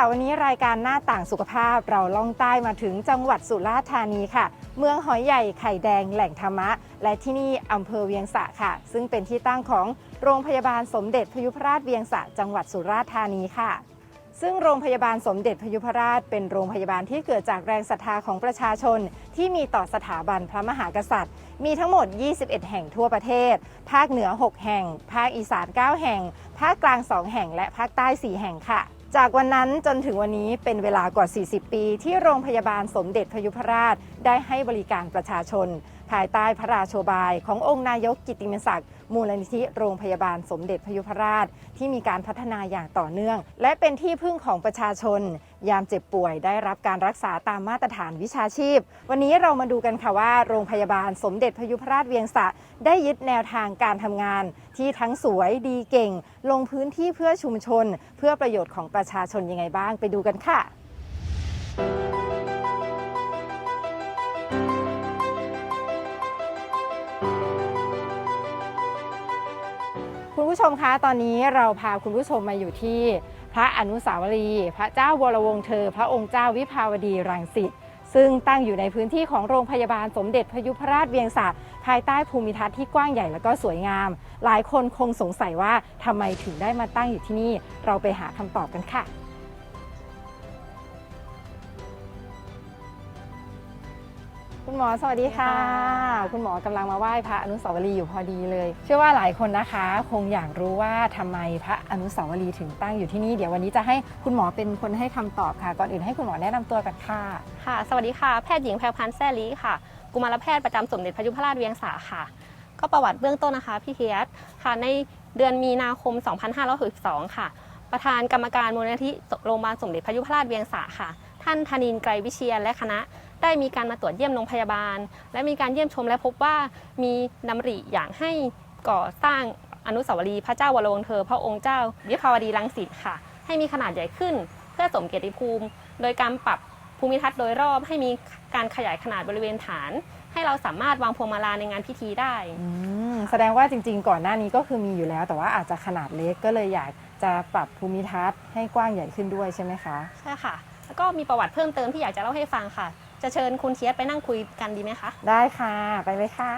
วัสดีค่ะวันนี้รายการหน้าต่างสุขภาพเราล่องใต้มาถึงจังหวัดสุราษฎร์ธานีค่ะ เมืองหอยใหญ่ไข่แดงแหล่งธรรมะ และที่นี่อำเภอเวียงสะค่ะ ซึ่งเป็นที่ตั้งของโรงพยาบาลสมเด็จพยุพราชเวียงสะจังหวัดสุราษฎร์ธานีค่ะ ซึ่งโรงพยาบาลสมเด็จพยุพราช เป็นโรงพยาบาลที่เกิดจากแรงศรัทธาของประชาชน ที่มีต่อสถาบันพระมหากษัตริย์ มีทั้งหมด 21 แห่งทั่วประเทศ ภาคเหนือ 6 แห่ง ภาคอีสาน 9 แห่ง ภาคกลาง 2 แห่ง และภาคใต้ 4 แห่งค่ะ จากวันนั้นจนถึงวันนี้เป็นเวลากว่า 40 ปี ที่โรงพยาบาลสมเด็จพยุพราชได้ให้บริการประชาชน ภายใต้พระราโชบาย ขององค์นายกกิตติมศักดิ์มูลนิธิโรงพยาบาลสมเด็จพยุพราช ที่มีการพัฒนาอย่างต่อเนื่อง และเป็นที่พึ่งของประชาชน ยามเจ็บป่วยได้รับการรักษาตามมาตรฐานวิชาชีพ วันนี้เรามาดูกันค่ะว่า โรงพยาบาลสมเด็จพยุพราชเวียงสะ ได้ยึดแนวทางการทำงาน ที่ทั้งสวยดีเก่ง ลงพื้นที่เพื่อชุมชน เพื่อประโยชน์ของประชาชนยังไงบ้างไปดูกันค่ะ ผู้ชมคะตอนนี้เราพาคุณผู้ชมมาอยู่ที่พระอนุสาวรีย์พระเจ้าวรวงศ์เธอ พระองค์เจ้าวิภาวดีรังสิตซึ่งตั้งอยู่ในพื้นที่ของโรงพยาบาลสมเด็จพยุพราชเวียงสะภายใต้ภูมิทัศน์ที่กว้างใหญ่และก็สวยงาม หลายคนคงสงสัยว่าทำไมถึงได้มาตั้งอยู่ที่นี่ เราไปหาคำตอบกันค่ะ คุณหมอสวัสดีค่ะ คุณหมอกำลังมาไหว้พระอนุสาวรีย์อยู่พอดีเลย เชื่อว่าหลายคนนะคะ คงอยากรู้ว่าทำไมพระอนุสาวรีย์ถึงตั้งอยู่ที่นี่เดี๋ยววันนี้จะให้คุณหมอเป็นคนให้คำตอบค่ะ ก่อนอื่นให้คุณหมอแนะนำตัวกันค่ะค่ะ สวัสดีค่ะแพทย์หญิงแพรวพันธ์แซ่ลีค่ะ กุมารแพทย์ประจำสมเด็จพระยุพราชเวียงสาค่ะ ก็ประวัติเบื้องต้นนะคะพี่เทียสค่ะในเดือนมีนาคม 2562 ค่ะ ประธานกรรมการมูลนิธิโรงพยาบาลสมเด็จพระยุพราชเวียงสาค่ะ ท่านธนินทร์ไกรวิเชียรและคณะ ได้มีการมาตรวจเยี่ยมโรงพยาบาล และมีการเยี่ยมชมและพบว่ามีดำริอยากให้ก่อสร้างอนุสาวรีย์พระเจ้าวรวงศ์เธอ พระองค์เจ้าวิภาวดีรังสิตค่ะ ให้มีขนาดใหญ่ขึ้น เพื่อสมเกียรติภูมิ โดยการปรับภูมิทัศน์โดยรอบให้มีการขยายขนาดบริเวณฐาน ให้เราสามารถวางพวงมาลาในงานพิธีได้อืมแสดงว่าจริง ๆ ก่อนหน้านี้ก็คือมีอยู่แล้ว แต่ว่าอาจจะขนาดเล็กก็เลยอยากจะปรับภูมิทัศน์ให้กว้างใหญ่ขึ้นด้วยใช่ไหมคะใช่ค่ะแล้วก็มีประวัติเพิ่มเติมที่อยากจะเล่าให้ฟังค่ะ จะเชิญคุณเทียสไปนั่งคุยกันดีไหมคะ ได้ค่ะ ไปเลยค่ะ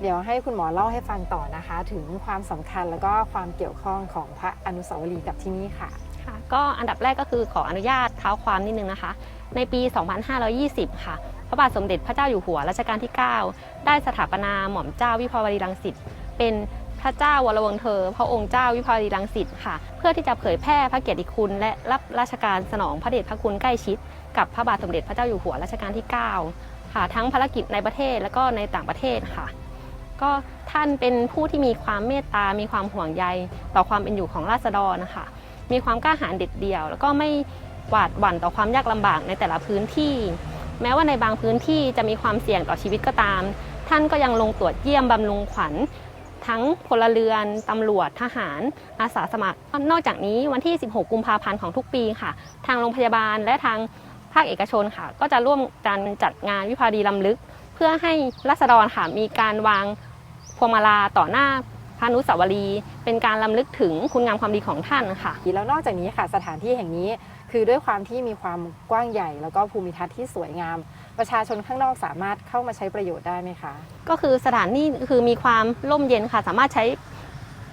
เดี๋ยวให้คุณหมอเล่าให้ฟังต่อนะคะ ถึงความสำคัญแล้วก็ความเกี่ยวข้องของพระอนุสาวรีย์กับที่นี่ค่ะ ค่ะก็อันดับแรกก็คือขออนุญาตเท้าความนิดนึงนะคะ ในปี 2520 ค่ะ พระบาทสมเด็จพระเจ้าอยู่หัวรัชกาลที่ 9 ได้สถาปนาหม่อมเจ้าวิภาวดีรังสิตเป็น พระเจ้าวรวงเธอ พระองค์เจ้าวิภาวดีรังสิตค่ะ เพื่อที่จะเผยแพร่พระเกียรติคุณ และรับราชการสนองพระเดชพระคุณใกล้ชิด กับพระบาทสมเด็จพระเจ้าอยู่หัวรัชกาลที่ 9 ค่ะทั้งภารกิจในประเทศและก็ในต่างประเทศค่ะ ก็ท่านเป็นผู้ที่มีความเมตตา มีความห่วงใย ต่อความเป็นอยู่ของราษฎรนะคะมีความกล้าหาญเด็ดเดี่ยว แล้วก็ไม่หวาดหวั่นต่อความยากลำบากในแต่ละพื้นที่ แม้ว่าในบางพื้นที่จะมีความเสี่ยงต่อชีวิตก็ตาม ท่านก็ยังลงตรวจเยี่ยมบำรุงขวัญ ทั้งพลเรือน ตำรวจ ทหาร อาสาสมัคร นอกจากนี้วันที่ 16 กุมภาพันธ์ของทุกปีค่ะ ทางโรงพยาบาลและทางภาคเอกชนค่ะ ก็จะร่วมกันจัดงานวิภาวดีลำลึก เพื่อให้รัษฎรค่ะมีการวางพวงมาลาต่อหน้าพระนุสาวรีย์เป็นการลำลึกถึงคุณงามความดีของท่านค่ะแล้วนอกจากนี้ค่ะสถานที่แห่งนี้คือด้วยความที่มีความกว้างใหญ่ แล้วก็ภูมิทัศน์ที่สวยงาม ประชาชนข้างนอกสามารถเข้ามาใช้ประโยชน์ได้ไหมคะ ก็คือสถานที่คือมีความร่มเย็นค่ะ สามารถใช้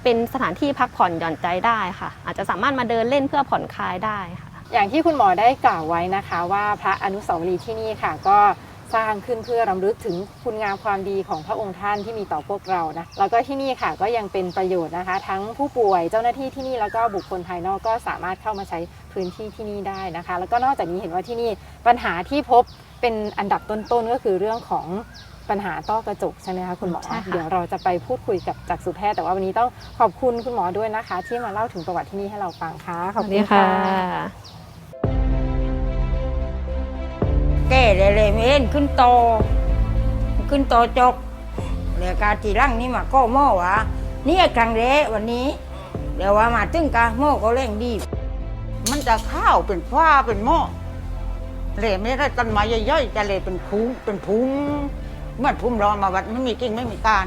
เป็นสถานที่พักผ่อนหย่อนใจได้ค่ะ อาจจะสามารถมาเดินเล่นเพื่อผ่อนคลายได้ค่ะ อย่างที่คุณหมอได้กล่าวไว้นะคะ ว่าพระอนุสาวรีย์ที่นี่ค่ะก็ สร้างขึ้นเพื่อรำลึกถึงคุณงามความดีของพระองค์ท่านที่มีต่อพวกเรานะแล้วก็ที่นี่ค่ะก็ยังเป็นประโยชน์นะคะ ทั้งผู้ป่วยเจ้าหน้าที่ที่นี่แล้วก็บุคคลภายนอกก็สามารถเข้ามาใช้พื้นที่ที่นี่ได้นะคะ แล้วก็นอกจากนี้เห็นว่าที่นี่ปัญหาที่พบเป็นอันดับต้นๆก็คือเรื่องของปัญหาต้อกระจกใช่ไหมคะคุณหมอใช่ค่ะเดี๋ยวเราจะไปพูดคุยกับจักษุแพทย์แต่ว่าวันนี้ต้องขอบคุณคุณหมอด้วยนะคะ ที่มาเล่าถึงประวัติที่นี่ให้เราฟังค่ะขอบคุณค่ะ แก้เลยเลยไม่เห็นขึ้นโต ขึ้นโตจกเดี๋ยวกาทีหลังนี่มาก็หม้อวะนี่ครั้งแรกวันนี้ เดี๋ยวว่ามาตึงกาหม้อก็เร่งดีมันจะข้าวเป็นฟ้าเป็นหม้อเหลไม่ได้ต้นไม้ย่อยๆจะเหลเป็นพุ้งเป็นพุ้งเมื่อพุ่มร้อนมาวัดไม่มีกิ่งไม่มีการ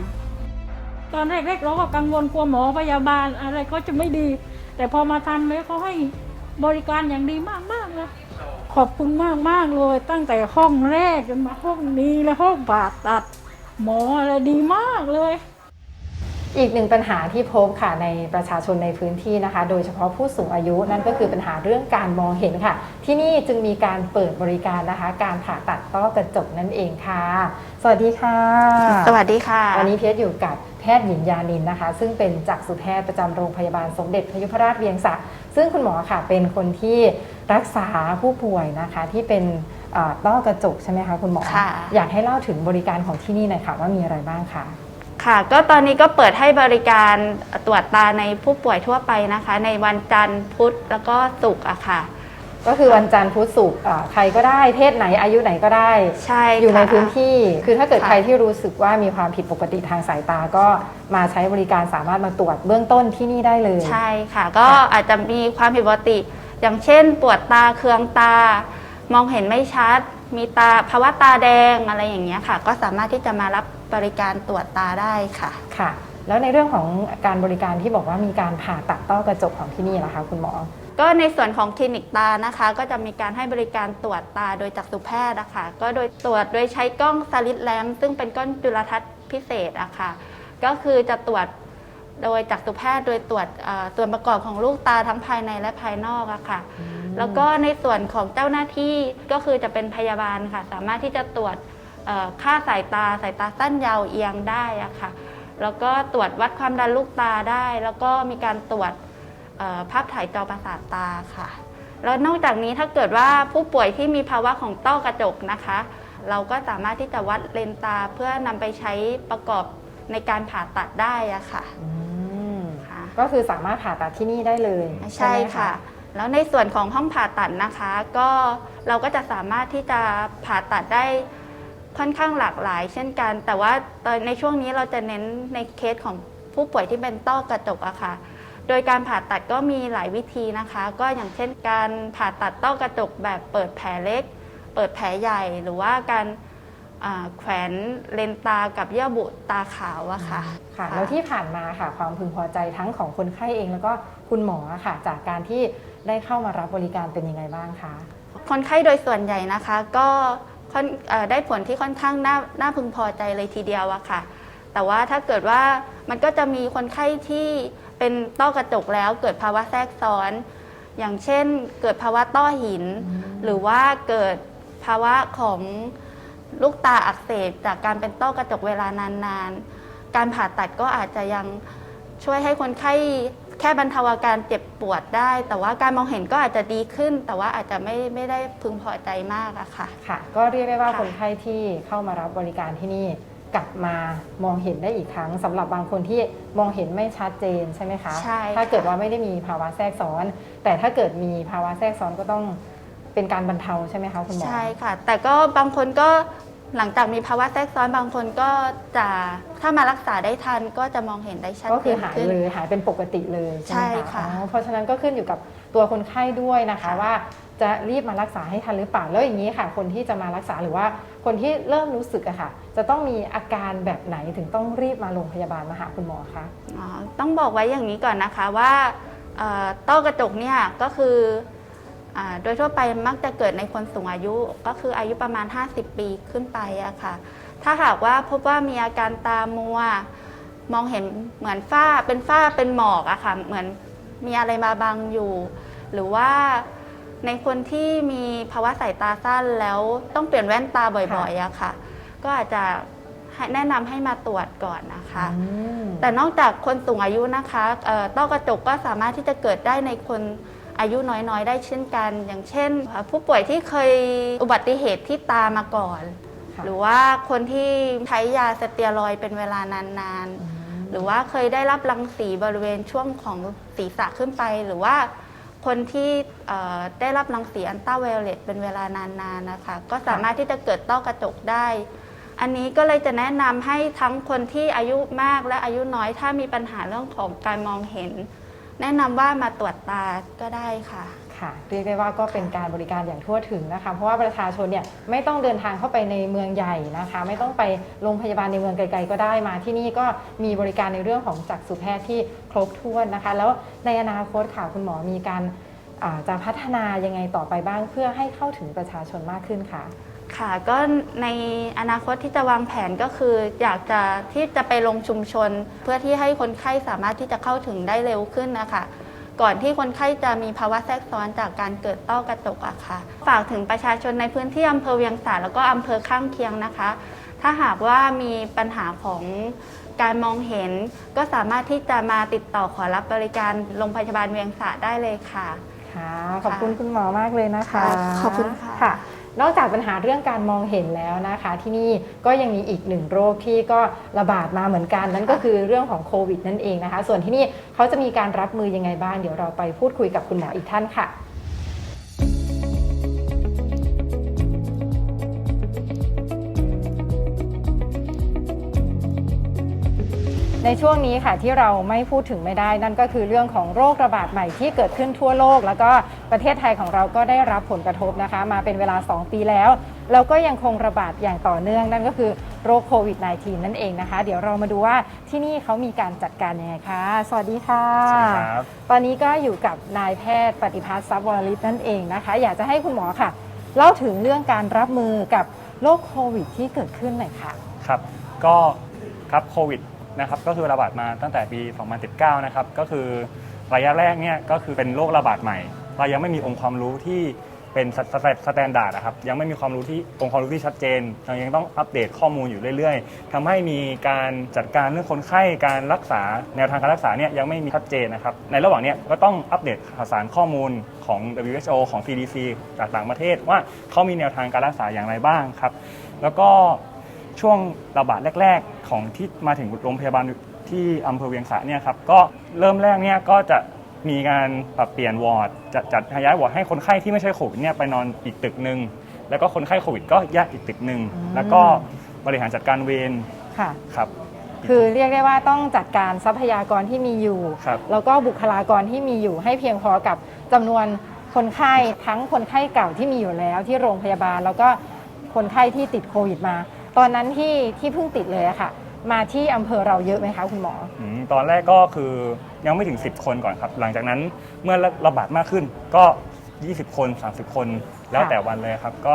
ตอนแรกๆเราก็กังวลกลัวหมอพยาบาลอะไรก็จะไม่ดี แต่พอมาทำแล้วเขาให้บริการอย่างดีมากๆเลย ขอบคุณมากๆเลย ตั้งแต่ห้องแรกจนมาห้องนี้และห้องผ่าตัด หมออะไรดีมากเลย อีกหนึ่งปัญหาที่พบค่ะในประชาชนในพื้นที่นะคะ โดยเฉพาะผู้สูงอายุนั่นก็คือปัญหาเรื่องการมองเห็นค่ะ ที่นี่จึงมีการเปิดบริการนะคะ การผ่าตัดต้อกระจกนั่นเองค่ะ สวัสดีค่ะ สวัสดีค่ะ วันนี้เพชรอยู่กับ แพทย์หญิงยานินนะคะ ซึ่งเป็นจักษุแพทย์ประจำโรงพยาบาลสมเด็จพยุพราชเวียงสะซึ่งคุณหมอค่ะเป็นคนที่รักษาผู้ป่วยนะคะที่เป็นเอ่อต้อกระจกใช่ไหมคะคุณหมอค่ะอยากให้เล่าถึงบริการของที่นี่หน่อยค่ะว่ามีอะไรบ้างคะค่ะก็ตอนนี้ก็เปิดให้บริการตรวจตาในผู้ป่วยทั่วไปนะคะ ในวันจันทร์พุธแล้วก็ศุกร์อะค่ะ ก็คือวันจันทร์พุธศุกร์อ่าใครก็ได้เพศไหนอายุไหนก็ได้ ใช่อยู่ในค่ะพื้นที่ คือถ้าเกิดค่ะ ใครที่รู้สึกว่ามีความผิดปกติทางสายตาก็มาใช้บริการสามารถมาตรวจเบื้องต้นที่นี่ได้เลย ใช่ค่ะ ก็อาจจะมีความผิดปกติ อย่างเช่น ปวดตาเคืองตา มองเห็นไม่ชัด มีตาภาวะตาแดงอะไรอย่างเงี้ยค่ะ ก็สามารถที่จะมารับบริการตรวจตาได้ค่ะ ค่ะ แล้วในเรื่องของการบริการที่บอกว่ามีการผ่าตัดต้อกระจกของที่นี่ล่ะคะคุณหมอ ก็ในส่วนของคลินิกตานะคะ ก็จะมีการให้บริการตรวจตาโดยจักษุแพทย์นะคะก็โดยตรวจโดยใช้กล้องสลิดแลมซึ่งเป็นกล้องจุลทรรศน์พิเศษอะค่ะก็คือจะตรวจโดยจักษุแพทย์โดยตรวจเอ่อส่วนประกอบของลูกตาทั้งภายในและภายนอกอะค่ะ แล้วก็ในส่วนของเจ้าหน้าที่ก็คือจะเป็นพยาบาลค่ะ สามารถที่จะตรวจเอ่อค่าสายตาสายตาสั้นยาวเอียงได้อะค่ะ แล้วก็ตรวจวัดความดันลูกตาได้ แล้วก็มีการตรวจเอ่อ ภาพถ่ายจอประสาทตาค่ะ แล้วนอกจากนี้ถ้าเกิดว่าผู้ป่วยที่มีภาวะของต้อกระจกนะคะ เราก็สามารถที่จะวัดเลนส์ตาเพื่อนำไปใช้ประกอบในการผ่าตัดได้อะค่ะอืมค่ะก็คือสามารถผ่าตัดที่นี่ได้เลยใช่ไหมค่ะ แล้วในส่วนของห้องผ่าตัดนะคะ ก็เราก็จะสามารถที่จะผ่าตัดได้ค่อนข้างหลากหลาย เช่นกัน แต่ว่าตอนในช่วงนี้เราจะเน้นในเคสของผู้ป่วยที่เป็นต้อกระจกอะค่ะ โดยการผ่าตัดก็มีหลายวิธีนะคะ ก็อย่างเช่นการผ่าตัดต้อกระจกแบบเปิดแผลเล็ก เปิดแผลใหญ่ หรือว่าการอ่าแขวนเลนส์ตากับเยื่อบุตาขาวอะค่ะค่ะ แล้วที่ผ่านมาค่ะ ความพึงพอใจทั้งของคนไข้เองแล้วก็คุณหมอค่ะ จากการที่ได้เข้ามารับบริการเป็นยังไงบ้างคะคนไข้โดยส่วนใหญ่นะคะ ก็ค่อนเออได้ผลที่ค่อนข้างน่าน่าพึงพอใจเลยทีเดียวอะค่ะ แต่ว่าถ้าเกิดว่ามันก็จะมีคนไข้ที่ เป็นต้อกระจกแล้วเกิดภาวะแทรกซ้อน อย่างเช่นเกิดภาวะต้อหิน หรือว่าเกิดภาวะของลูกตาอักเสบจากการเป็นต้อกระจกเวลานานๆ การผ่าตัดก็อาจจะยังช่วยให้คนไข้แค่บรรเทาอาการเจ็บปวดได้ แต่ว่าการมองเห็นก็อาจจะดีขึ้น แต่ว่าอาจจะไม่ไม่ได้พึงพอใจมากอะค่ะ ค่ะ ก็เรียกได้ว่าค่ะ คนไข้ที่เข้ามารับบริการที่นี่ กลับมามองเห็นได้อีกครั้งสำหรับบางคนที่มองเห็นไม่ชัดเจนใช่ไหมคะใช่ถ้าเกิดค่ะว่าไม่ได้มีภาวะแทรกซ้อน แต่ถ้าเกิดมีภาวะแทรกซ้อนก็ต้องเป็นการบรรเทาใช่ไหมคะคุณหมอใช่ค่ะ แต่ก็บางคนก็หลังจากมีภาวะแทรกซ้อนบางคนก็จะถ้ามารักษาได้ทันก็จะมองเห็นได้ชัดก็เจคือนหายขึ้นเลยหายเป็นปกติเลยใช่ไหมใช่ค่ะอ๋อเพราะฉะนั้นก็ขึ้นอยู่กับตัวคนไข้ด้วยนะคะค่ะว่า จะรีบมารักษาให้ทันหรือเปล่าแล้วอย่างนี้ค่ะ คนที่จะมารักษาหรือว่าคนที่เริ่มรู้สึกอะค่ะ จะต้องมีอาการแบบไหนถึงต้องรีบมาโรงพยาบาลมาหาคุณหมอคะอ๋อต้องบอกไว้อย่างนี้ก่อนนะคะว่าต้อกระจกเนี่ยก็คือโดยทั่วไปมักจะเกิดในคนสูงอายุก็คืออายุประมาณ 50 ปีขึ้นไปอะค่ะ ถ้าหากว่าพบว่ามีอาการตามัว มองเห็นเหมือนฝ้าเป็นฝ้าเป็นหมอกอะค่ะ เหมือนมีอะไรมาบังอยู่ หรือว่า ในคนที่มีภาวะสายตาสั้นแล้วต้องเปลี่ยนแว่นตาบ่อยๆอะค่ะ ก็อาจจะให้แนะนำให้มาตรวจก่อนนะคะ อืม แต่นอกจากคนสูงอายุนะคะเอ่อต้อกระจกก็สามารถที่จะเกิดได้ในคนอายุน้อยๆ ได้เช่นกัน อย่างเช่นผู้ป่วยที่เคยอุบัติเหตุที่ตามาก่อน ค่ะ หรือว่าคนที่ใช้ยาสเตียรอยด์เป็นเวลานานๆ หรือว่าเคยได้รับรังสีบริเวณช่วงของศีรษะขึ้นไป หรือว่า คนที่ได้รับรังสีอันต้าไวโอเลตเป็นเวลานานๆนะคะ ก็สามารถที่จะเกิดต้อกระจกได้ อันนี้ก็เลยจะแนะนำให้ทั้งคนที่อายุมากและอายุน้อย ถ้ามีปัญหาเรื่องของการมองเห็น แนะนำว่ามาตรวจตาก็ได้ค่ะ ค่ะเรียกได้ว่าก็เป็นการบริการอย่างทั่วถึงนะคะ เพราะว่าประชาชนเนี่ยไม่ต้องเดินทางเข้าไปในเมืองใหญ่นะคะ ไม่ต้องไปโรงพยาบาลในเมืองไกลๆก็ได้มา ที่นี่ก็มีบริการในเรื่องของจักษุแพทย์ที่ครบถ้วนนะคะ แล้วในอนาคตค่ะคุณหมอมีการจะพัฒนายังไงต่อไปบ้าง เพื่อให้เข้าถึงประชาชนมากขึ้นค่ะค่ะก็ในอนาคตที่จะวางแผนก็คือ อยากจะที่จะไปลงชุมชน เพื่อที่ให้คนไข้สามารถที่จะเข้าถึงได้เร็วขึ้นนะคะ ก่อนที่คนไข้จะมีภาวะแทรกซ้อนจากการเกิดต้อกระจกอะค่ะ ฝากถึงประชาชนในพื้นที่อำเภอเวียงสาแล้วก็อำเภอข้างเคียงนะคะ ถ้าหากว่ามีปัญหาของการมองเห็น ก็สามารถที่จะมาติดต่อขอรับบริการโรงพยาบาลเวียงสาได้เลยค่ะ ค่ะ ขอบคุณคุณหมอมากเลยนะคะค่ะขอบคุณค่ะ ค่ะ นอกจากปัญหาเรื่องการมองเห็นแล้วนะคะ ที่นี่ก็ยังมีอีกหนึ่งโรคที่ก็ระบาดมาเหมือนกัน นั่นก็คือเรื่องของโควิดนั่นเองนะคะ ส่วนที่นี่เขาจะมีการรับมือยังไงบ้างเดี๋ยวเราไปพูดคุยกับคุณหมออีกท่านค่ะในช่วงนี้ค่ะที่เราไม่พูดถึงไม่ได้นั่นก็คือเรื่องของโรคระบาดใหม่ที่เกิดขึ้นทั่วโลก แล้วก็ ประเทศไทยของเราก็ได้รับผลกระทบนะคะ มาเป็นเวลา 2 ปีแล้ว แล้วก็ยังคงระบาดอย่างต่อเนื่องนั่นก็คือโรคโควิด -19 นั่นเองนะคะ เดี๋ยวเรามาดูว่าที่นี่เขามีการจัดการยังไงคะ สวัสดีค่ะ สวัสดีครับ ตอนนี้ก็อยู่กับนายแพทย์ปฏิพัฒน์ทรัพย์วรลิศนั่นเองนะคะ อยากจะให้คุณหมอค่ะ เล่าถึงเรื่องการรับมือกับโรคโควิด ที่เกิดขึ้นหน่อยค่ะ ครับ ก็ครับโควิดนะครับก็คือระบาดมาตั้งแต่ปี 2019 นะครับ ก็คือระยะแรกเนี่ยก็คือเป็นโรคระบาดใหม่ เรายังไม่มีองค์ความรู้ที่เป็นสแตนดาร์ดนะครับยังไม่มีความรู้ที่องค์ความรู้ที่ชัดเจนเรายังต้องอัปเดตข้อมูลอยู่เรื่อยๆทำให้มีการจัดการเรื่องคนไข้การรักษาแนวทางการรักษาเนี่ยยังไม่มีชัดเจนนะครับในระหว่างเนี้ยก็ต้องอัปเดตข่าวสารข้อมูลของ WHO ของ CDC จากต่างประเทศว่าเขามีแนวทางการรักษาอย่างไรบ้างครับแล้วก็ช่วงระบาดแรก ๆ ของที่มาถึงโรงพยาบาลที่อำเภอเวียงสะเนี่ยครับก็เริ่มแรกเนี่ยก็จะ มีการปรับเปลี่ยนวอร์ดจะจัดย้ายวอร์ดให้คนไข้ที่ไม่ใช่โควิดเนี่ยไปนอนอีกตึกหนึ่งแล้วก็คนไข้โควิดก็แยกอีกตึกหนึ่งอืมแล้วก็บริหารจัดการเวรค่ะครับ คือเรียกได้ว่าต้องจัดการทรัพยากรที่มีอยู่ครับแล้วก็บุคลากรที่มีอยู่ให้เพียงพอกับจำนวนคนไข้ทั้งคนไข้เก่าที่มีอยู่แล้วที่โรงพยาบาล แล้วก็คนไข้ที่ติดโควิดมา ตอนนั้นที่ที่เพิ่งติดเลยอะค่ะ มาที่อำเภอเราเยอะไหมคะคุณหมออืมตอนแรกก็คือ ยังไม่ถึง 10 คนก่อนครับ หลังจากนั้นเมื่อระบาดมากขึ้นก็ 20 คน 30 คนแล้วแต่วันเลยครับ ก็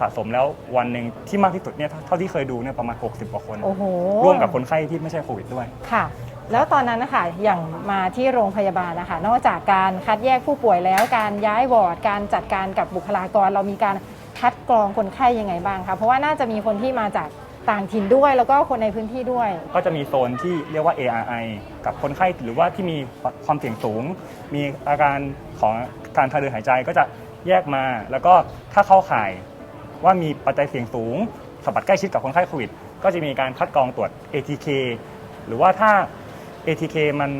สะสมแล้ววันหนึ่งที่มากที่สุดเนี่ยเท่าเท่าที่เคยดูเนี่ยประมาณ 60 กว่าคน โอ้โหร่วมกับคนไข้ที่ไม่ใช่โควิดด้วย ค่ะ แล้วตอนนั้นนะคะอย่างมาที่โรงพยาบาลนะคะนอกจากการคัดแยกผู้ป่วยแล้วการย้ายวอร์ดการจัดการกับบุคลากรเรามีการคัดกรองคนไข้ยังไงบ้างคะเพราะว่าน่าจะมีคนที่มาจาก ต่างถิ่นด้วยแล้วก็คนในพื้นที่ด้วย ก็จะมีโซนที่เรียกว่า ARI กับคนไข้หรือว่าที่มีความเสี่ยงสูง มีอาการของการทางเดินหายใจก็จะแยกมา แล้วก็ถ้าเข้าข่ายว่ามีปัจจัยเสี่ยงสูงสัมผัสใกล้ชิดกับคนไข้โควิด ก็จะมีการคัดกรองตรวจ ATK หรือว่าถ้า ATK มัน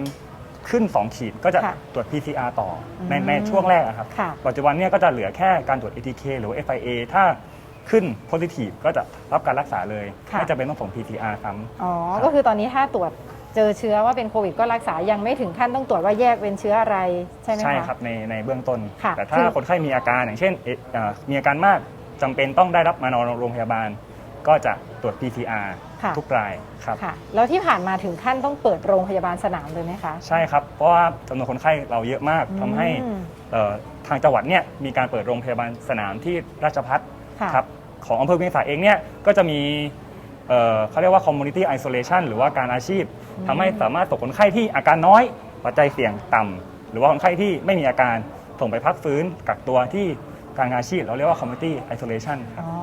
ขึ้น 2 ขีดก็จะค่ะตรวจ PCR ต่อในอืมในช่วงแรกอะครับค่ะปัจจุบันเนี่ยก็จะเหลือแค่การตรวจ ATK หรือว่า FIA ถ้า ขึ้น positive ก็จะรับการรักษาเลยค่ะ ไม่จำเป็นต้องส่ง PCR ซ้ำ อ๋อ ครับ ก็คือตอนนี้ถ้าตรวจเจอเชื้อว่าเป็นโควิดก็รักษา ยังไม่ถึงขั้นต้องตรวจว่าแยกเป็นเชื้ออะไรใช่ไหมคะ ใช่ครับในในเบื้องต้น ค่ะแต่ถ้าคือ คนไข้มีอาการอย่างเช่นเอ่อเอ่อมีอาการมากจำเป็นต้องได้รับมานอนโรงพยาบาล ก็จะตรวจ PCR ค่ะทุกรายครับ ค่ะ แล้วที่ผ่านมาถึงขั้นต้องเปิดโรงพยาบาลสนามเลยไหมคะ ใช่ครับ เพราะว่าจำนวนคนไข้เราเยอะมากทำให้อืม เอ่อทางจังหวัดเนี่ยมีการเปิดโรงพยาบาลสนามที่ราชพัฒค่ะ ครับ ของอำเภอเวียงสาเองเนี่ยก็จะมีเอ่อเขาเรียกว่า community isolation หรือว่าการอาชีพทำให้สามารถตกคนไข้ที่อาการน้อย ปัจจัยเสี่ยงต่ำหรือว่าคนไข้ที่ไม่มีอาการส่งไปพักฟื้นกักตัวที่การอาชีพเราเรียกว่า community isolation ครับ อ๋อ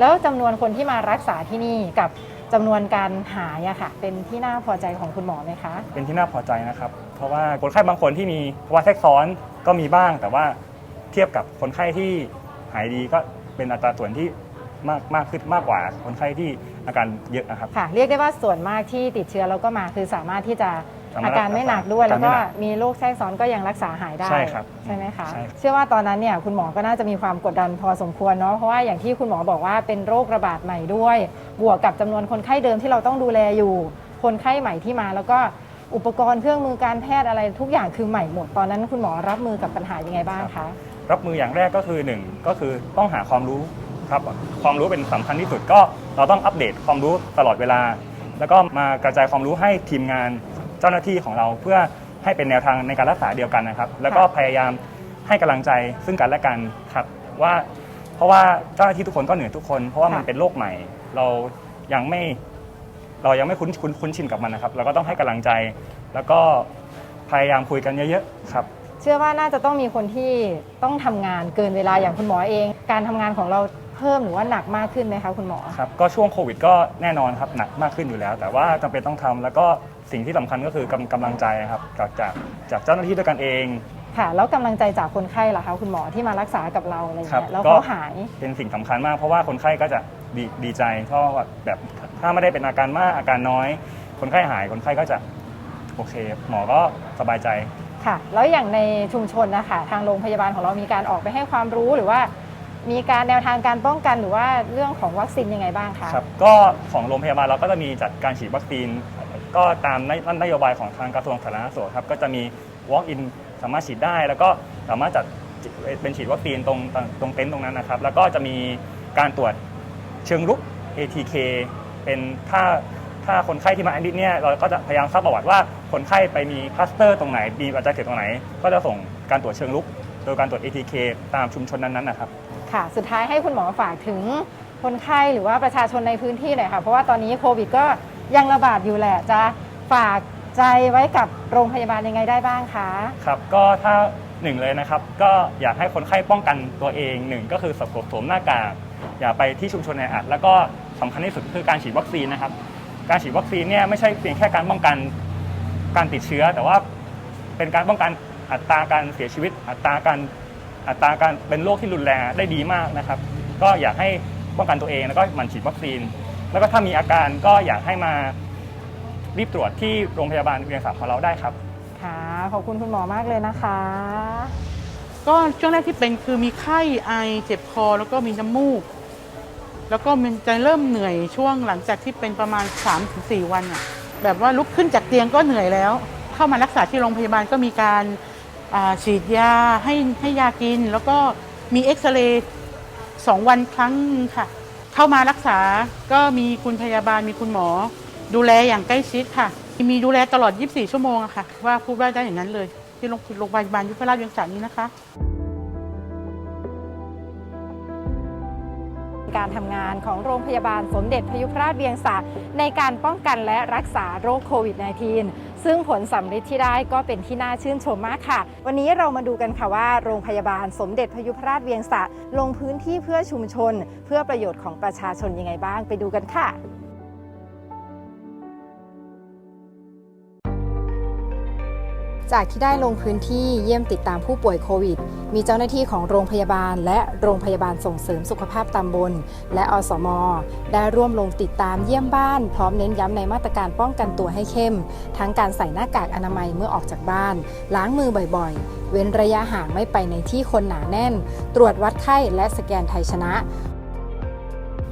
แล้วจำนวนคนที่มารักษาที่นี่กับจำนวนการหายอะค่ะ เป็นที่น่าพอใจของคุณหมอไหมคะ เป็นที่น่าพอใจนะครับ เพราะว่าคนไข้บางคนที่มีภาวะแทรกซ้อนก็มีบ้าง แต่ว่าเทียบกับคนไข้ที่หายดีก็ เป็นอัตราส่วนที่มากมากขึ้นมากกว่าคนไข้ที่อาการเยอะนะครับ ค่ะ เรียกได้ว่าส่วนมากที่ติดเชื้อแล้วก็มาคือสามารถที่จะสามารอาถการไม่หนักด้วย อาการแล้วก็ไม่หนักมีโรคแทรกซ้อนก็ยังรักษาหายได้ใช่ครับใช่ไหมคะ ใช่ครับ เชื่อว่าตอนนั้นเนี่ยคุณหมอก็น่าจะมีความกดดันพอสมควรเนาะเพราะว่าอย่างที่คุณหมอบอกว่าเป็นโรคระบาดใหม่ด้วย บวกกับจำนวนคนไข้เดิมที่เราต้องดูแลอยู่ คนไข้ใหม่ที่มา แล้วก็อุปกรณ์เครื่องมือการแพทย์อะไรทุกอย่างคือใหม่หมดตอนนั้นคุณหมอรับมือกับปัญหายังไงบ้างคะ รับมืออย่างแรกก็คือหนึ่งก็คือต้องหาความรู้ครับความรู้เป็นสำคัญที่สุดก็เราต้องอัปเดตความรู้ตลอดเวลา แล้วก็มากระจายความรู้ให้ทีมงานเจ้าหน้าที่ของเราเพื่อให้เป็นแนวทางในการรักษาเดียวกันนะครับ แล้วก็พยายามให้กำลังใจซึ่งกันและกันครับว่า เพราะว่าเจ้าหน้าที่ทุกคนก็เหนื่อยทุกคน เพราะว่ามันค่ะเป็นโรคใหม่ เรายังไม่เรายังไม่คุ้นคุ้นคุ้นชินกับมันนะครับ เราก็ต้องให้กำลังใจ แล้วก็พยายามคุยกันเยอะๆครับเชื่อว่าน่าจะต้องมีคนที่ต้องทำงานเกินเวลาอย่างคุณหมอเอง การทำงานของเราเพิ่มหรือว่าหนักมากขึ้นไหมคะคุณหมอ ครับก็ช่วงโควิดก็แน่นอนครับหนักมากขึ้นอยู่แล้ว แต่ว่าจำเป็นต้องทำแล้วก็สิ่งที่สำคัญก็คือกำกำลังใจครับจากจากจากเจ้าหน้าที่ด้วยกันเอง ค่ะ แล้วกำลังใจจากคนไข้ล่ะคะคุณหมอที่มารักษากับเราอะไรอย่างครับเงี้ยแล้วก็ เขาหาย เป็นสิ่งสำคัญมากเพราะว่าคนไข้ก็จะดีดีใจเพราะว่าแบบถ้าไม่ได้เป็นอาการมากอาการน้อย คนไข้หายคนไข้ก็จะโอเค หมอก็สบายใจ ค่ะ แล้วอย่างในชุมชนนะคะทางโรงพยาบาลของเรามีการออกไปให้ความรู้หรือว่า มีการแนวทางการป้องกันหรือว่าเรื่องของวัคซีนยังไงบ้างคะครับก็ของโรงพยาบาลเราก็จะมีจัดการฉีดวัคซีน ก็ตามนโยบายของทางกระทรวงสาธารณสุขครับก็จะมี walk in สามารถฉีดได้ แล้วก็สามารถจัดเป็นฉีดวัคซีนตรงตรงเต็นท์ตรงนั้นนะครับ แล้วก็จะมีการตรวจเชิงรุก ATK เป็นถ้า ถ้าคนไข้ที่มาแอดมิดเนี่ยเราก็จะพยายามทราบประวัติว่าคนไข้ไปมีคลัสเตอร์ตรงไหนมีปัจจัยเสี่ยงตรงไหน ก็จะส่งการตรวจเชิงรุก โดยการตรวจ ATK ตามชุมชนนั้นๆนะครับ ค่ะ สุดท้ายให้คุณหมอฝากถึงคนไข้หรือว่าประชาชนในพื้นที่หน่อยค่ะ เพราะว่าตอนนี้โควิดก็ยังระบาดอยู่แหละ จะฝากใจไว้กับโรงพยาบาลยังไงได้บ้างคะ ครับก็ถ้าหนึ่งเลยนะครับ ก็อยากให้คนไข้ป้องกันตัวเองหนึ่งก็คือสวมสวมหน้ากากอย่าไปที่ชุมชนแออัดแล้วก็สำคัญที่สุดคือการฉีดวัคซีนนะครับ การฉีดวัคซีนเนี่ยไม่ใช่เพียงแค่การป้องกันการติดเชื้อ แต่ว่าเป็นการป้องกันอัตราการเสียชีวิต อัตราการอัตราการเป็นโรคที่รุนแรงได้ดีมากนะครับ ก็อยากให้ป้องกันตัวเองแล้วก็หมั่นฉีดวัคซีน แล้วก็ถ้ามีอาการก็อยากให้มารีบตรวจที่โรงพยาบาลเวียงสาของเราได้ครับ ค่ะ ขอบคุณคุณหมอมากเลยนะคะ ก็ช่วงแรกที่เป็นคือมีไข้ไอเจ็บคอแล้วก็มีน้ำมูก แล้วก็มันจะเริ่มเหนื่อยช่วงหลังจากที่เป็นประมาณ 3-4 วันอะแบบว่าลุกขึ้นจากเตียงก็เหนื่อยแล้ว เข้ามารักษาที่โรงพยาบาลก็มีการฉีดยาให้ให้ยากิน แล้วก็มีเอ็กซเรย์สองวันครั้งค่ะ เข้ามารักษาก็มีคุณพยาบาลมีคุณหมอ ดูแลอย่างใกล้ชิดค่ะ มีดูแลตลอด 24 ชั่วโมงอะค่ะ ว่าพูดว่าได้อย่างนั้นเลย ที่โรงโรงพยาบาลยุพราชเวียงสานี้นะคะ การทำงานของโรงพยาบาลสมเด็จพยุพราชเวียงสาในการป้องกันและรักษาโรคโควิด -19 ซึ่งผลสำเร็จที่ได้ก็เป็นที่น่าชื่นชมมากค่ะ วันนี้เรามาดูกันค่ะว่า โรงพยาบาลสมเด็จพยุพราชเวียงสาลงพื้นที่เพื่อชุมชน เพื่อประโยชน์ของประชาชนยังไงบ้างไปดูกันค่ะ จากที่ได้ลงพื้นที่เยี่ยมติดตามผู้ป่วยโควิด มีเจ้าหน้าที่ของโรงพยาบาล และโรงพยาบาลส่งเสริมสุขภาพตำบล และอสม ได้ร่วมลงติดตามเยี่ยมบ้าน พร้อมเน้นย้ำในมาตรการป้องกันตัวให้เข้ม ทั้งการใส่หน้ากากอนามัยเมื่อออกจากบ้าน ล้างมือบ่อยๆ เว้นระยะห่างไม่ไปในที่คนหนาแน่น ตรวจวัดไข้และสแกนไทยชนะ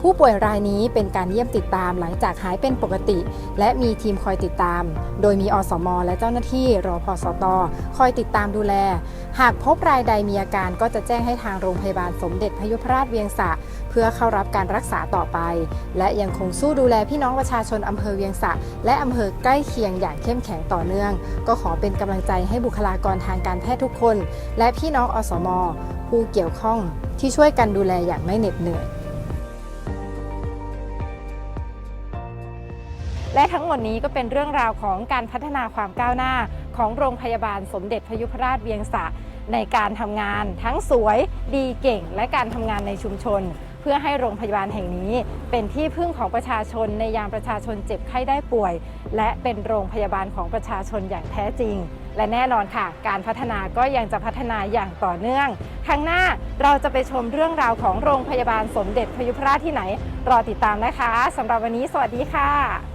ผู้ป่วยรายนี้เป็นการเยี่ยมติดตามหลังจากหายเป็นปกติ และมีทีมคอยติดตาม โดยมีอสม และเจ้าหน้าที่รอพสต คอยติดตามดูแล หากพบรายใดมีอาการก็จะแจ้งให้ทางโรงพยาบาลสมเด็จพยุพราชเวียงสะ เพื่อเข้ารับการรักษาต่อไป และยังคงสู้ดูแลพี่น้องประชาชนอำเภอเวียงสะ และอำเภอใกล้เคียงอย่างเข้มแข็งต่อเนื่อง ก็ขอเป็นกำลังใจให้บุคลากรทางการแพทย์ทุกคน และพี่น้องอสม ผู้เกี่ยวข้องที่ช่วยกันดูแลอย่างไม่เหน็ดเหนื่อย และทั้งหมดนี้ก็เป็นเรื่องราวของการพัฒนาความก้าวหน้า ของโรงพยาบาลสมเด็จพยุพราชเวียงสะในการทำงานทั้งสวยดีเก่ง และการทำงานในชุมชน เพื่อให้โรงพยาบาลแห่งนี้ เป็นที่พึ่งของประชาชนในยามประชาชนเจ็บไข้ได้ป่วย และเป็นโรงพยาบาลของประชาชนอย่างแท้จริง และแน่นอนค่ะ การพัฒนาก็ยังจะพัฒนาอย่างต่อเนื่องครั้งหน้าเราจะไปชมเรื่องราวของโรงพยาบาลสมเด็จพยุพราชที่ไหน รอติดตามนะคะสำหรับวันนี้สวัสดีค่ะ